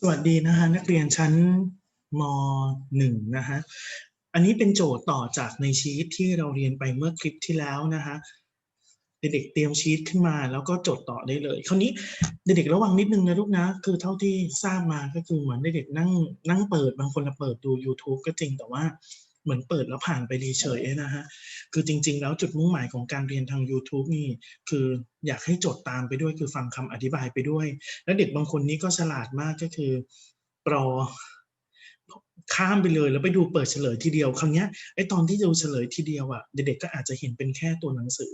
สวัสดีนะฮะนักเรียนชั้นม 1 นะฮะอันนี้เป็นโจทย์ต่อจากในชีตที่เราเรียนไปเมื่อคลิปที่แล้วนะฮะเด็กๆเตรียมชีตขึ้นมา แล้วก็จดต่อได้เลย คราวนี้เด็กๆระวังนิดนึงนะลูกนะ คือเท่าที่ทราบมาก็คือเหมือนเด็กๆนั่งนั่งเปิดบางคนเปิดดู YouTube ก็จริงแต่ว่า เหมือนเปิดแล้วผ่านไปเฉยๆนะฮะ คือจริง ๆ แล้วจุดมุ่งหมายของการเรียนทาง YouTube นี่ คืออยากให้จดตามไปด้วยคือฟังคำอธิบายไปด้วย แล้วเด็กบางคนนี้ก็ฉลาดมากก็คือรอข้ามไปเลยแล้วไปดูเปิดเฉลยทีเดียวครั้งนี้ไอตอนที่ดูเฉลยทีเดียวอะเด็กๆก็อาจจะเห็นเป็นแค่ตัวหนังสือ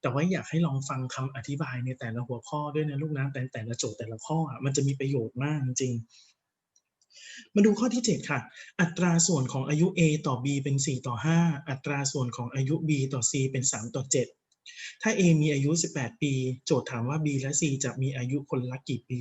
แต่ว่าอยากให้ลองฟังคำอธิบายในแต่ละหัวข้อด้วยนะลูกนะแต่แต่ละโจทย์แต่ละข้ออะมันจะมีประโยชน์มากจริง มาดูข้อที่ 7 ค่ะ อัตราส่วนของอายุ A ต่อ B เป็น 4 ต่อ 5 อัตราส่วนของอายุ B ต่อ C เป็น 3 ต่อ 7 ถ้า A มีอายุ 18 ปี โจทย์ถามว่า B และ C จะมีอายุคนละกี่ปี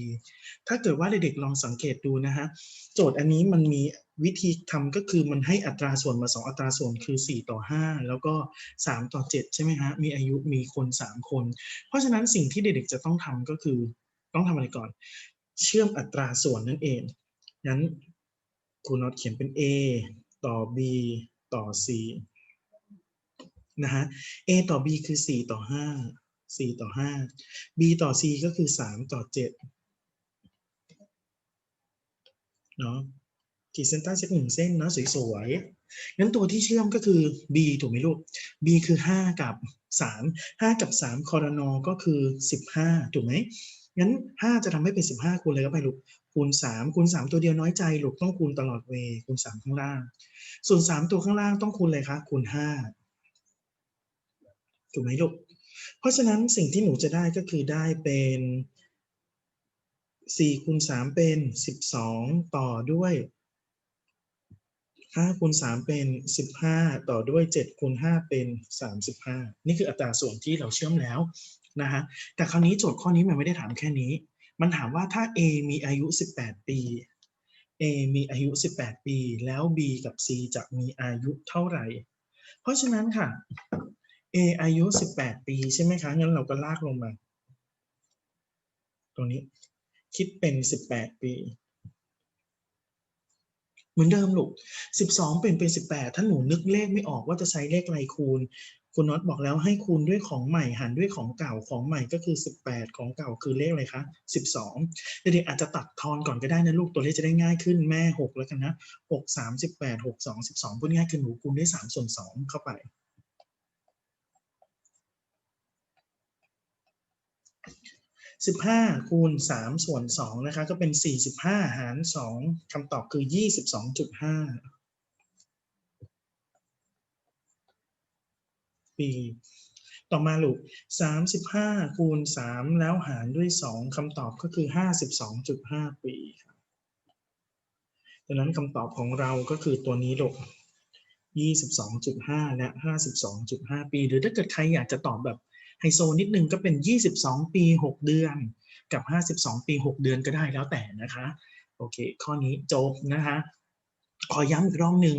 ถ้าเกิดว่าเด็กๆลองสังเกตดูนะฮะ โจทย์อันนี้มันมีวิธีทำก็คือมันให้อัตราส่วนมา 2 อัตราส่วนคือ 4 ต่อ 5 แล้วก็ 3 ต่อ 7 ใช่ไหมฮะ มีอายุมีคน 3 คน เพราะฉะนั้นสิ่งที่เด็กๆจะต้องทำก็คือต้องทำอะไรก่อน เชื่อมอัตราส่วนนั่นเอง งั้นครูน็อตเขียนเป็น A ต่อ B ต่อ C นะฮะ A ต่อ B คือ 4 ต่อ 5 4 ต่อ 5 B ต่อ C ก็คือ 3 ต่อ 7 เนาะขีดเส้นใต้สักหนึ่งเส้นนะสวยๆงั้นตัวที่เชื่อมก็คือ B ถูกไหมลูก B คือ 5 กับ 3 5 กับ 3 คอรนอก็คือ 15 ถูกไหมงั้น 5 จะทำให้เป็น 15คูณอะไรก็ไปลูก คูณ 3 คูณ 3 ตัวเดียวน้อยใจลูกต้องคูณตลอดเวคูณ 3 ข้างล่าง ส่วน 3 ตัวข้างล่างต้องคูณอะไรคะคูณ 5 ถูกไหมลูก เพราะฉะนั้นสิ่งที่หนูจะได้ก็คือได้เป็น4คูณ3เป็น 12 ต่อด้วย5คูณ3เป็น 15 ต่อด้วย7คูณ5เป็น 35 นี่คืออัตราส่วนที่เราเชื่อมแล้วนะฮะแต่คราวนี้โจทย์ข้อนี้มันไม่ได้ถามแค่นี้ มันถามว่าถ้า A มีอายุ 18 ปี A มีอายุ 18 ปี แล้ว B กับ C จะมีอายุเท่าไหร่ เพราะฉะนั้นค่ะ A อายุ 18 ปีใช่ไหมคะ งั้นเราก็ลากลงมา ตรงนี้ คิดเป็น 18 ปี เหมือนเดิมลูก12 เปลี่ยนเป็น 18 ถ้าหนูนึกเลขไม่ออกว่าจะใช้เลขอะไรคูณ คุณน็อตบอกแล้วให้คูณด้วยของใหม่หารด้วยของเก่าของใหม่ก็คือ 18 ของเก่าคือเลขอะไรคะ 12 เด็กๆอาจจะตัดทอนก่อนก็ได้นะลูกตัวเลขจะได้ง่ายขึ้นแม่ 6 แล้วกันนะ 6 3 18 6 2 12พูดง่ายคือหนูคูณด้วย3ส่วน2เข้าไป 15 คูณ 3 ส่วน2นะคะก็เป็น 45 หาร 2คำตอบคือ 22.5 ปีต่อมาลูก 35 คูณ 3 แล้วหารด้วย 2คำตอบก็คือ 52.5 ปีครับดังนั้นคำตอบของเราก็คือตัวนี้ลูก22.5 และ 52.5 ปี หรือถ้าเกิดใครอยากจะตอบแบบ ไฮโซนิดนึงก็เป็น 22 ปี 6 เดือน กับ 52 ปี 6 เดือนก็ได้แล้วแต่นะคะ โอเค ข้อนี้จบนะคะ ขอย้ำอีกรอบหนึ่ง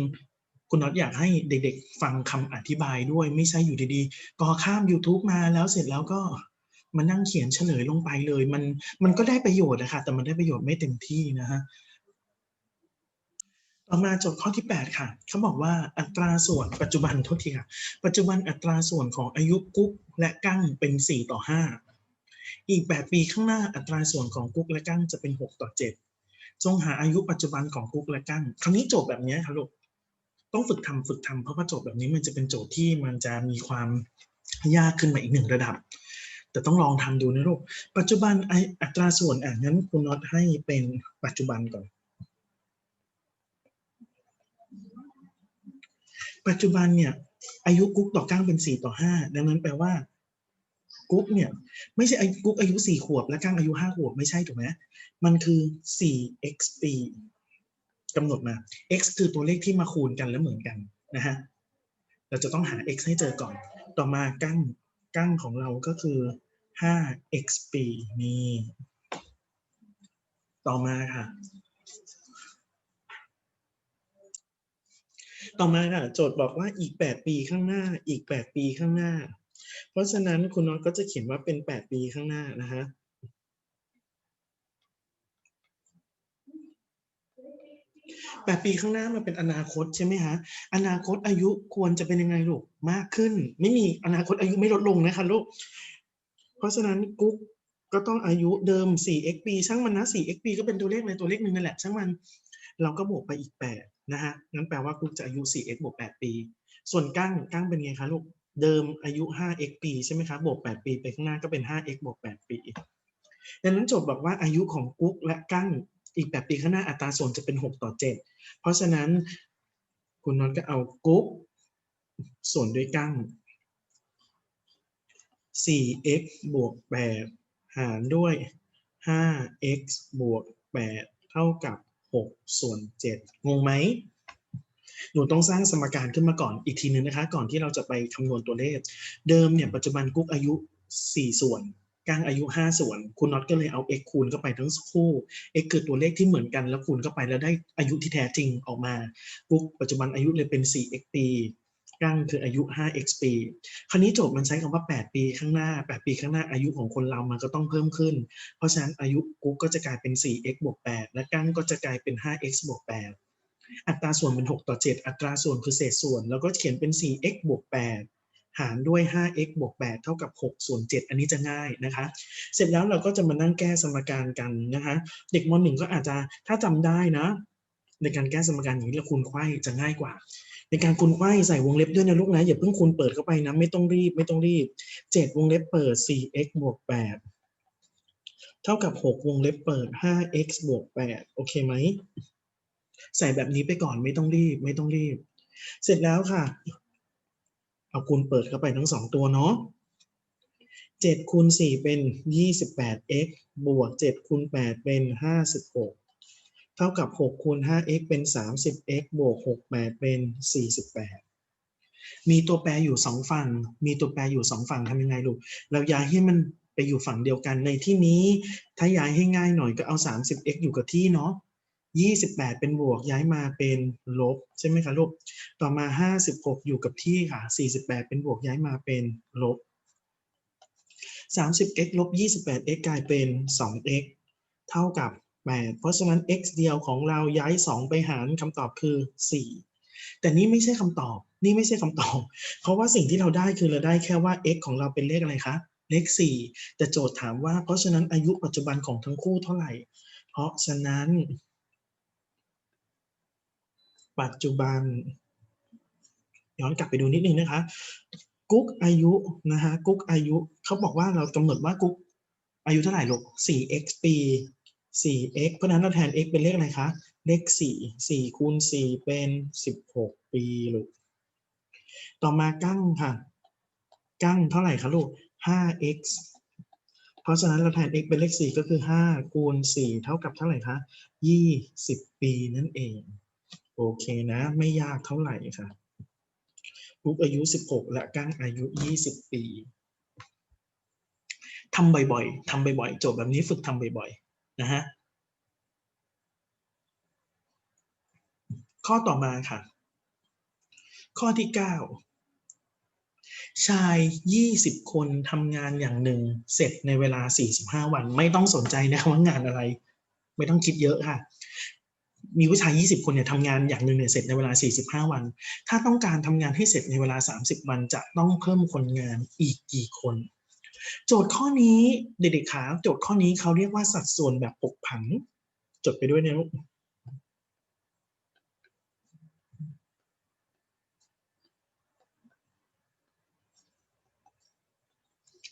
คุณน็อตอยากให้เด็กๆ ฟังคำอธิบายด้วย ไม่ใช่อยู่ดีๆ ก็ข้าม YouTube มาแล้วเสร็จแล้วก็มานั่งเขียนเฉลยลงไปเลย มันมันก็ได้ประโยชน์นะคะแต่มันได้ประโยชน์ไม่เต็มที่นะฮะ ต่อมาโจทย์ข้อที่ 8 ค่ะ เขาบอกว่าอัตราส่วนปัจจุบันโทษทีค่ะปัจจุบันอัตราส่วนของอายุกุ๊กและกั้งเป็น 4 ต่อ 5 อีก 8 ปีข้างหน้าอัตราส่วนของกุ๊กและกั้งจะเป็น 6 ต่อ 7 จงหาอายุปัจจุบันของกุ๊กและกั้งคราวนี้โจทย์แบบนี้ค่ะลูกต้องฝึกทำฝึกทำเพราะว่าโจทย์แบบนี้มันจะเป็นโจทย์ที่มันจะมีความยากขึ้นมาอีกหนึ่งระดับ แต่ต้องลองทำดูนะลูกปัจจุบันไออัตราส่วนอะงั้นคุณน็อตให้เป็นปัจจุบันก่อน ปัจจุบันเนี่ย อายุกุ๊กต่อก้างเป็นสี่ต่อห้าดังนั้นแปลว่า กุ๊กเนี่ย ไม่ใช่กุ๊กอายุสี่ขวบ และก้างอายุห้าขวบไม่ใช่ถูกไหมมันคือสี่ x ปีกำหนดมา x คือตัวเลขที่มาคูณกันแล้วเหมือนกันนะฮะเราจะต้องหา x ให้เจอก่อน ต่อมาก้างก้างของเราก็คือห้า x ปีนี่ ต่อมาค่ะ ต่อมาค่ะโจทย์บอกว่าอีก 8 ปีข้างหน้า อีก 8 ปีข้างหน้า เพราะฉะนั้นคุณน็อตก็จะเขียนว่าเป็น 8 ปีข้างหน้านะฮะแปดปีข้างหน้ามันเป็นอนาคตใช่ไหมฮะ อนาคตอายุควรจะเป็นยังไงลูก มากขึ้น ไม่มีอนาคตอายุไม่ลดลงนะคะลูก เพราะฉะนั้นกุ๊กก็ต้องอายุเดิม 4x ปีช่างมันนะ 4x ปีก็เป็นตัวเลขในตัวเลขหนึ่งนั่นแหละช่างมัน เราก็บวกไปอีก 8 นะฮะงั้นแปลว่ากุ๊กจะอายุ 4x บวก 8 ปี ส่วนกั้งกั้งเป็นไงคะลูกเดิมอายุ 5x ปีใช่ไหมคะบบวก 8 ปีไปข้างหน้าก็เป็น 5x บวก 8 ปีดังนั้นโจทย์บอกว่าอายุของกุ๊กและกั้งอีก 8 ปีข้างหน้าอัตราส่วนจะเป็น 6 ต่อ 7 เพราะฉะนั้นคุณน็อตก็เอากุ๊กส่วนด้วยกั้ง 4x บวก 8 หารด้วย 5x บวก 8 เท่ากับ 6 ส่วน 7 งงไหม หนูต้องสร้างสมการขึ้นมาก่อนอีกทีนึงนะคะ ก่อนที่เราจะไปคำนวณตัวเลข เดิมเนี่ยปัจจุบันกุ๊กอายุ 4 ส่วนกลางอายุ 5 ส่วน คุณน็อตก็เลยเอา x คูณเข้าไปทั้งคู่ x คือตัวเลขที่เหมือนกันแล้วคูณเข้าไปแล้วได้อายุที่แท้จริงออกมากุ๊กปัจจุบันอายุเลยเป็น 4x ปี กั้งคืออายุ 5x ปี คราวนี้โจทย์มันใช้คำว่า 8 ปีข้างหน้า 8 ปีข้างหน้าอายุของคนเรามันก็ต้องเพิ่มขึ้น เพราะฉะนั้นอายุกุ๊กก็จะกลายเป็น 4x บวก8และกั้งก็จะกลายเป็น 5x บวก8อัตราส่วนเป็น 6 ต่อ 7 อัตราส่วนคือเศษส่วน แล้วก็เขียนเป็น 4x บวก8หารด้วย 5x บวก8เท่ากับ 6 ส่วน 7 อันนี้จะง่ายนะคะ เสร็จแล้วเราก็จะมานั่งแก้สมการกันนะคะ เด็กม .1 ก็อาจจะถ้าจำได้นะในการแก้สมการอย่างนี้เราคูณไขว้จะง่ายกว่า ในการคูณไขว้ใส่วงเล็บด้วยนะลูกนะ อย่าเพิ่งคูณเปิดเข้าไปนะ ไม่ต้องรีบไม่ต้องรีบ7วงเล็บเปิด 4x บวก8เท่ากับ 6 วงเล็บเปิด 5x บวก8โอเคไหม ใส่แบบนี้ไปก่อนไม่ต้องรีบ ไม่ต้องรีบ เสร็จแล้วค่ะ เอาคูณเปิดเข้าไปทั้งสองตัวเนาะ7คูณ4เป็น 28x บวก7คูณ8เป็น 56 เท่ากับ6คูณ 5x เป็น 30x บวก 6 8 เป็น 48 มีตัวแปรอยู่สองฝั่ง มีตัวแปรอยู่สองฝั่งทำยังไงลูก เราย้ายให้มันไปอยู่ฝั่งเดียวกัน ในที่นี้ ถ้าย้ายให้ง่ายหน่อยก็เอา 30x อยู่กับที่เนาะ 28 เป็นบวกย้ายมาเป็นลบใช่ไหมคะลูก ต่อมา 56 อยู่กับที่ค่ะ 48 เป็นบวกย้ายมาเป็นลบ 30x ลบ 28x กลายเป็น 2x เท่ากับ 8เพราะฉะนั้น x เดียวของเราย้าย 2 ไปหารคำตอบคือ 4 แต่นี่ไม่ใช่คำตอบ นี่ไม่ใช่คำตอบ เพราะว่าสิ่งที่เราได้คือเราได้แค่ว่า x ของเราเป็นเลขอะไรคะ เลข 4 แต่โจทย์ถามว่า เพราะฉะนั้นอายุปัจจุบันของทั้งคู่เท่าไหร่ เพราะฉะนั้น ปัจจุบัน ย้อนกลับไปดูนิดนึงนะคะกุ๊กอายุนะคะกุ๊กอายุเขาบอกว่าเรากำหนดว่ากุ๊กอายุเท่าไหร่ลูก 4x ปี 4x เพราะฉะนั้นเราแทน x เป็นเลขอะไรคะ เลข 4 4คูณ4เป็น 16 ปีลูก ต่อมากั้งค่ะ กั้งเท่าไหร่คะลูก 5x เพราะฉะนั้นเราแทน x เป็นเลข 4 ก็คือ 5 คูณ 4 เท่ากับเท่าไหร่คะ 20 ปีนั่นเอง โอเคนะ ไม่ยากเท่าไหร่ค่ะกุ๊กอายุ 16 และกั้งอายุ 20 ปีทำบ่อยๆทำบ่อยๆ โจทย์แบบนี้ฝึกทำบ่อยๆ นะฮะข้อต่อมาค่ะ ข้อที่ 9 ชาย 20 คนทำงานอย่างหนึ่ง เสร็จในเวลา 45 วัน ไม่ต้องสนใจนะคะว่างานอะไร ไม่ต้องคิดเยอะค่ะ มีผู้ชาย 20 คนเนี่ยทำงานอย่างหนึ่งเนี่ยเสร็จในเวลา 45 วัน ถ้าต้องการทำงานให้เสร็จในเวลา 30 วันจะต้องเพิ่มคนงานอีกกี่คน โจทย์ข้อนี้เด็กๆขาโจทย์ข้อนี้เขาเรียกว่าสัดส่วนแบบผกผัน จดไปด้วยนะลูก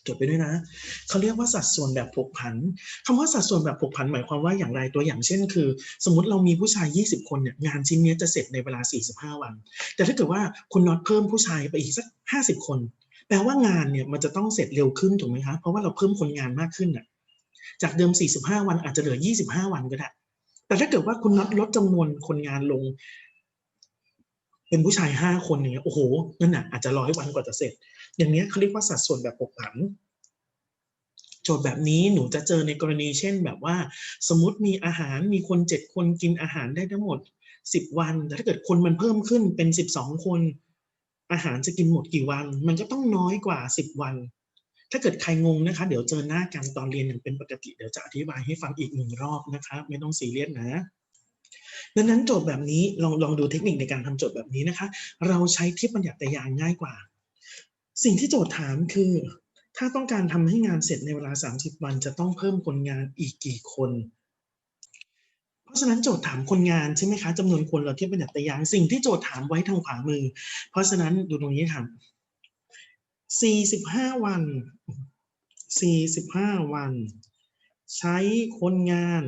จดไปด้วยนะเขาเรียกว่าสัดส่วนแบบผกผันคำว่าสัดส่วนแบบผกผันหมายความว่าอย่างไรตัวอย่างเช่น คือ สมมติเรามีผู้ชาย 20 คนเนี่ยงานชิ้นนี้จะเสร็จในเวลา 45 วัน แต่ถ้าเกิดว่าคุณน็อตเพิ่มผู้ชายไปอีกสัก 50 คน แปลว่างานเนี่ยมันจะต้องเสร็จเร็วขึ้นถูกไหมคะเพราะว่าเราเพิ่มคนงานมากขึ้นน่ะจากเดิม 45 วันอาจจะเหลือ 25 วันก็ได้ แต่ถ้าเกิดว่าคุณลดจำนวนคนงานลง เป็นผู้ชาย 5 คนอย่างเงี้ยโอ้โหนั่นน่ะอาจจะร้อยวันกว่าจะเสร็จ อย่างเนี้ยเขาเรียกว่าสัดส่วนแบบผกผันโจทย์แบบนี้หนูจะเจอในกรณีเช่นแบบว่า สมมติมีอาหารมีคนเจ็ดคนกินอาหารได้ทั้งหมดสิบวัน แต่ถ้าเกิดคนมันเพิ่มขึ้นเป็นสิบสองคน อาหารจะกินหมดกี่วัน มันก็ต้องน้อยกว่าสิบวัน ถ้าเกิดใครงงนะคะ เดี๋ยวเจอหน้ากันตอนเรียนอย่างเป็นปกติ เดี๋ยวจะอธิบายให้ฟังอีกหนึ่งรอบนะคะไม่ต้องซีเรียสนะดังนั้นโจทย์แบบนี้ลองลองดูเทคนิคในการทำโจทย์แบบนี้นะคะ เราใช้เทียบบัญญัติแต่อย่างง่ายกว่า สิ่งที่โจทย์ถามคือ ถ้าต้องการทำให้งานเสร็จในเวลา 30 วัน จะต้องเพิ่มคนงานอีกกี่คน ราะฉะนั้นโจทย์ถามคนงานใช่ไหมคะจำนวนคนเราเทียบบัญญัติแต่อย่างสิ่งที่โจทย์ถามไว้ทางขวามือ เพราะฉะนั้นดูตรงนี้ค่ะ45 วัน 45 วัน ใช้คนงาน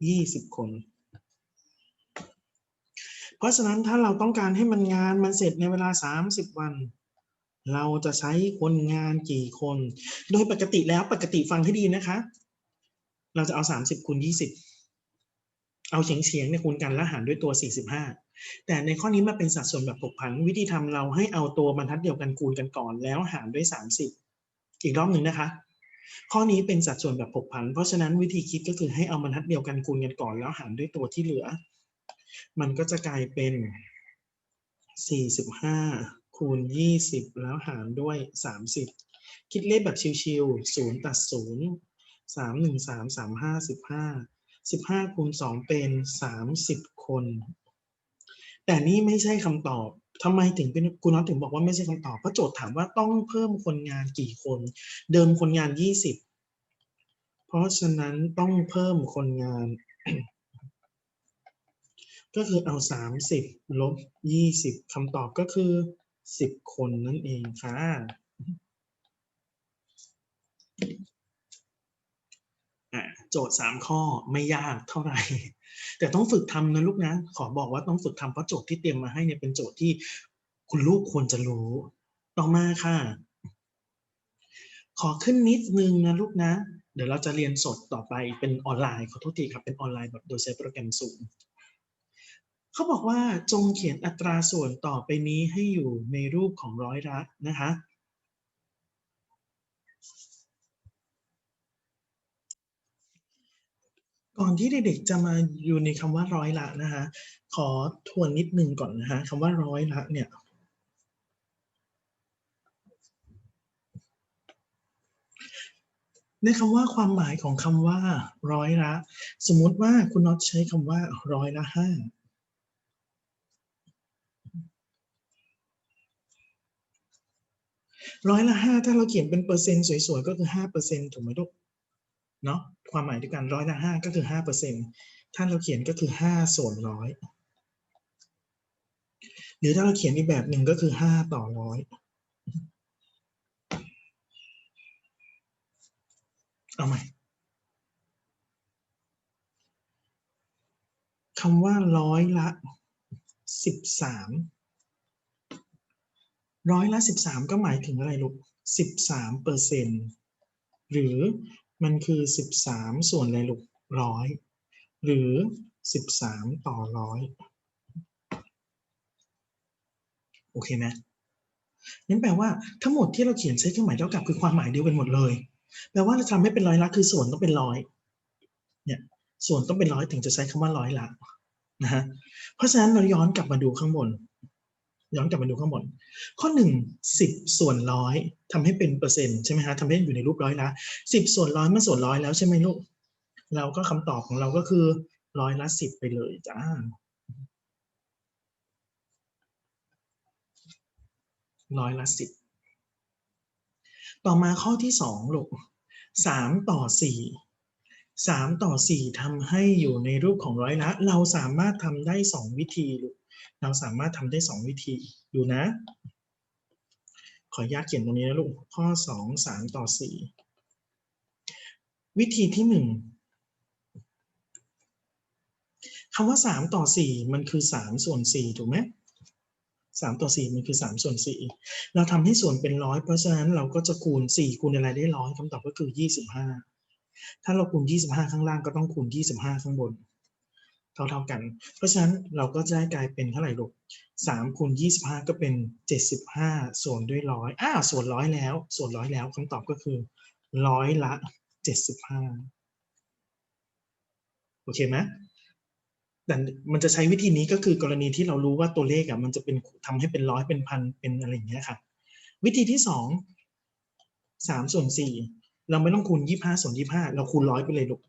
20 คน เพราะฉะนั้นถ้าเราต้องการให้มันงานมันเสร็จในเวลา 30 วันเราจะใช้คนงานกี่คน โดยปกติแล้วปกติฟังให้ดีนะคะ เราจะเอา30คูณ20เอาเฉียงเฉียงเนี่ยคูณกันแล้วหารด้วยตัว45แต่ในข้อนี้มาเป็นสัดส่วนแบบผกผันวิธีทำเราให้เอาตัวบรรทัดเดียวกันคูณกันก่อนแล้วหารด้วย30อีกรอบหนึ่งนะคะ ข้อนี้เป็นสัดส่วนแบบผกผัน เพราะฉะนั้นวิธีคิดก็คือให้เอาบรรทัดเดียวกันคูณกันก่อนแล้วหารด้วยตัวที่เหลือ มันก็จะกลายเป็น45คูณ20แล้วหารด้วย30คิดเลขแบบชิวๆ0ตัดศูนย์ 0 3 1 3 3 5 15 15คูณ2เป็น30คน แต่นี่ไม่ใช่คำตอบทำไมถึงเป็นคุณน็อตถึงบอกว่าไม่ใช่คำตอบเพราะโจทย์ถามว่าต้องเพิ่มคนงานกี่คน เดิมคนงาน20เพราะฉะนั้นต้องเพิ่มคนงาน ก็คือเอา30ลบ20คำตอบก็คือ10คนนั่นเองค่ะ อะ โจทย์ 3 ข้อไม่ยากเท่าไหร่ แต่ต้องฝึกทำนะลูกนะ ขอบอกว่าต้องฝึกทำเพราะโจทย์ที่เตรียมมาให้เนี่ยเป็นโจทย์ที่คุณลูกควรจะรู้ ต่อมาค่ะ ขอขึ้นนิดนึงนะลูกนะ เดี๋ยวเราจะเรียนสดต่อไปเป็นออนไลน์ขอโทษทีครับเป็นออนไลน์แบบโดยใช้โปรแกรมสูงเขาบอกว่าจงเขียนอัตราส่วนต่อไปนี้ให้อยู่ในรูปของร้อยละนะคะ ก่อนที่เด็กๆจะมาอยู่ในคำว่าร้อยละนะคะ ขอทวนนิดนึงก่อนนะคะคำว่าร้อยละเนี่ยในคำว่าความหมายของคำว่า ร้อยละ สมมติว่าคุณน็อตใช้คำว่า ร้อยละห้าร้อยละห้าถ้าเราเขียนเป็นเปอร์เซ็นต์สวยๆ ก็คือห้าเปอร์เซ็นต์ถูกไหมลูก เนาะความหมายเดียวกันร้อยละห้าก็คือห้าเปอร์เซ็นต์ถ้าเราเขียนก็คือห้าส่วนร้อยหรือถ้าเราเขียนอีกแบบหนึ่งก็คือห้าต่อร้อยเอาใหม่คำว่าร้อยละสิบสามร้อยละสิบสามก็หมายถึงอะไรลูกสิบสามเปอร์เซ็นต์หรือ มันคือสิบสามส่วนอะไรลูกร้อยหรือสิบสามต่อร้อยโอเคไหมนั่นแปลว่าทั้งหมดที่เราเขียนใช้เครื่องหมายเท่ากับคือความหมายเดียวกันหมดเลย แปลว่าเราทำให้เป็นร้อยละคือส่วนต้องเป็นร้อยเนี่ยส่วนต้องเป็นร้อยถึงจะใช้คำว่าร้อยละนะฮะเพราะฉะนั้นเราย้อนกลับมาดูข้างบน ย้อนกลับมาดูข้างบน ข้อหนึ่งสิบส่วนร้อยทำให้เป็นเปอร์เซ็นต์ใช่ไหมฮะทำให้อยู่ในรูปร้อยละสิบส่วนร้อยเมื่อส่วนร้อยแล้วใช่ไหมลูก เราก็คำตอบของเราก็คือร้อยละสิบไปเลยจ้าร้อยละสิบต่อมาข้อที่สองลูกสามต่อสี่สามต่อสี่ทำให้อยู่ในรูปของร้อยละ เราสามารถทำได้สองวิธีลูก เราสามารถทำได้สองวิธี ดูนะ ขออนุญาตเขียนตรงนี้นะลูก ข้อสองสามต่อสี่วิธีที่หนึ่งคำว่าสามต่อสี่มันคือสามส่วนสี่ถูกไหมสามต่อสี่มันคือสามส่วนสี่เราทำให้ส่วนเป็นร้อยเพราะฉะนั้นเราก็จะคูณสี่คูณอะไรได้ร้อยคำตอบก็คือยี่สิบห้าถ้าเราคูณยี่สิบห้าข้างล่างก็ต้องคูณยี่สิบห้าข้างบน เท่าเท่ากัน เพราะฉะนั้นเราก็จะกลายเป็นเท่าไหร่ลูกสามคูณยี่สิบห้าก็เป็นเจ็ดสิบห้าส่วนด้วยร้อยอ้าวส่วนร้อยแล้ว ส่วนร้อยแล้วคำตอบก็คือร้อยละเจ็ดสิบห้าโอเคไหมแต่มันจะใช้วิธีนี้ก็คือกรณีที่เรารู้ว่าตัวเลขอะมันจะเป็นทำให้เป็นร้อยเป็นพันเป็นอะไรอย่างเงี้ยค่ะ วิธีที่สองสามส่วนสี่เราไม่ต้องคูณยี่ห้าส่วนยี่ห้าเราคูณร้อยไปเลยลูก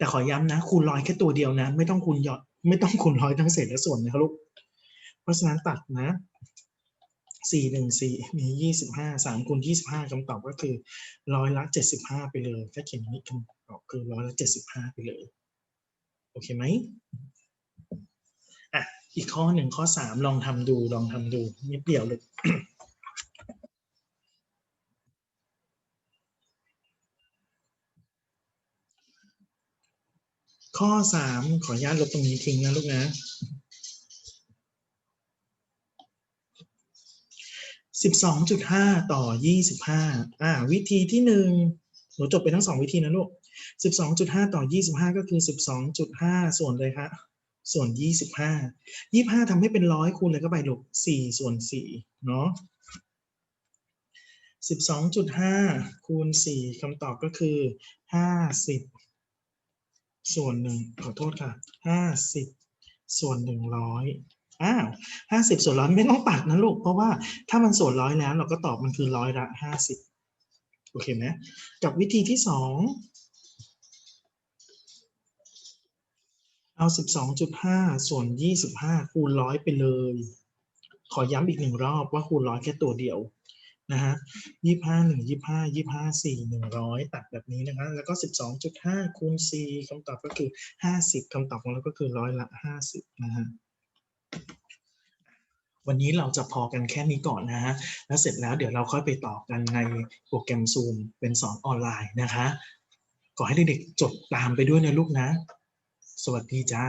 แต่ขอย้ำนะ คูณร้อยแค่ตัวเดียวนะ ไม่ต้องคูณหยอดไม่ต้องคูณร้อยทั้งเศษและส่วนนะครับลูก เพราะฉะนั้นตัดนะสี่หนึ่งสี่มียี่สิบห้าสามคูณยี่สิบห้าคำตอบก็คือร้อยละเจ็ดสิบห้าไปเลย ถ้าเขียนนี้คำตอบคือร้อยละเจ็ดสิบห้าไปเลย โอเคไหมอะอีกข้อหนึ่งข้อสามลองทำดูลองทำดูนิดเดียวเลย ข้อสามขออนุญาตลบตรงนี้ทิ้งนะลูกนะสิบสองจุดห้าต่อยี่สิบห้าอ่า วิธีที่หนึ่งหนูจบไปทั้งสองวิธีนะลูกสิบสองจุดห้าต่อยี่สิบห้าก็คือสิบสองจุดห้าส่วนเลยคะส่วนยี่สิบห้ายี่ห้าทำให้เป็นร้อยคูณเลยก็ไปลูกสี่ส่วนสี่เนาะสิบสองจุดห้าคูณสี่คำตอบก็คือห้าสิบ ส่วนหนึ่งขอโทษค่ะห้าสิบส่วนหนึ่งร้อยอ้าวห้าสิบส่วนร้อยไม่ต้องตัดนะลูก เพราะว่าถ้ามันส่วนร้อยแล้วเราก็ตอบมันคือร้อยละห้าสิบโอเคไหมกับวิธีที่สองเอาสิบสองจุดห้าส่วนยี่สิบห้าคูณร้อยไปเลย ขอย้ำอีกหนึ่งรอบว่าคูณร้อยแค่ตัวเดียว นะฮะยี่ห้าหนึ่งยี่ห้ายี่ห้าสี่หนึ่งร้อยตัดแบบนี้นะคะแล้วก็สิบสองจุดห้าคูณสี่คำตอบก็คือห้าสิบคำตอบของเราก็คือร้อยละห้าสิบนะฮะวันนี้เราจะพอกันแค่นี้ก่อนนะฮะ แล้วเสร็จแล้วเดี๋ยวเราค่อยไปต่อกันในโปรแกรม Zoom เป็นสอนออนไลน์นะคะ ขอให้เด็กๆจดตามไปด้วยนะลูกนะ สวัสดีจ้า